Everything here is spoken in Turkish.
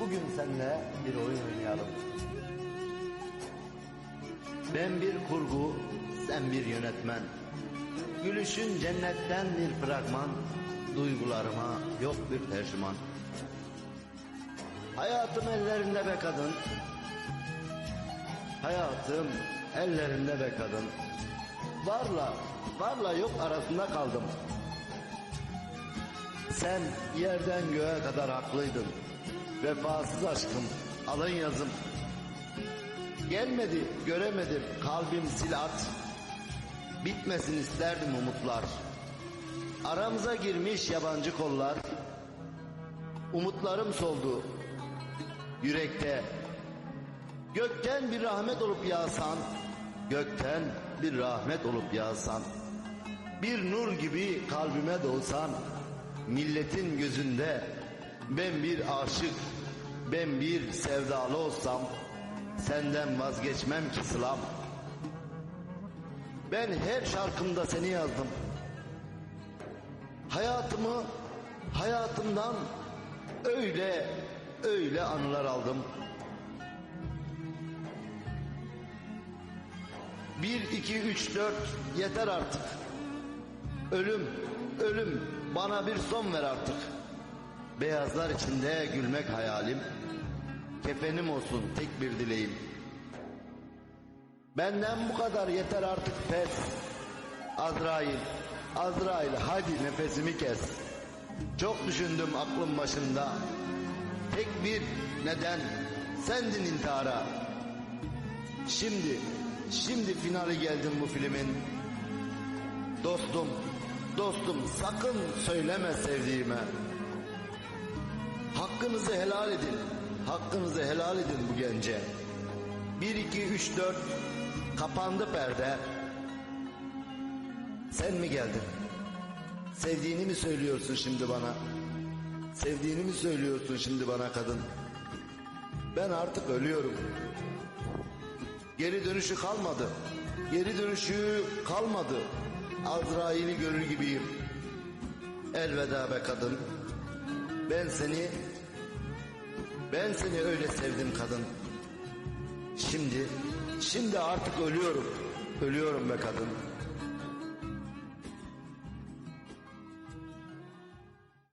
bugün seninle bir oyun oynayalım. Ben bir kurgu, sen bir yönetmen. Gülüşün cennetten bir fragman, duygularıma yok bir tercüman. Hayatım ellerinde be kadın. Hayatım ellerinde be kadın. Varla, varla yok arasında kaldım. Sen yerden göğe kadar haklıydın. Vefasız aşkım, alın yazım. Gelmedi, göremedim, kalbim sil at. Bitmesin isterdim umutlar. Aramıza girmiş yabancı kollar. Umutlarım soldu. Yürekte. Gökten bir rahmet olup yağsan. Gökten bir rahmet olup yağsan. Bir nur gibi kalbime dolsan. Milletin gözünde ben bir aşık, ben bir sevdalı olsam. Senden vazgeçmem ki sılam. Ben her şarkımda seni yazdım. Hayatımı hayatımdan öyle öyle anılar aldım. Bir, iki, üç, dört yeter artık. Ölüm, ölüm bana bir son ver artık. Beyazlar içinde gülmek hayalim. Kefenim olsun tek bir dileğim. Benden bu kadar yeter artık pes. Azrail, Azrail hadi nefesimi kes. Çok düşündüm aklım başında. Tek bir neden sendin intihara. Şimdi, şimdi finali geldim bu filmin. Dostum, dostum sakın söyleme sevdiğime. Hakkınızı helal edin. Hakkınızı helal edin bu gence. 1 2 3 4 kapandı perde. Sen mi geldin? Sevdiğini mi söylüyorsun şimdi bana? Sevdiğini mi söylüyorsun şimdi bana kadın? Ben artık ölüyorum. Geri dönüşü kalmadı. Geri dönüşü kalmadı. Azrail'i görür gibiyim. Elveda be kadın. Ben seni ben seni öyle sevdim kadın. Şimdi şimdi artık ölüyorum. Ölüyorum be kadın.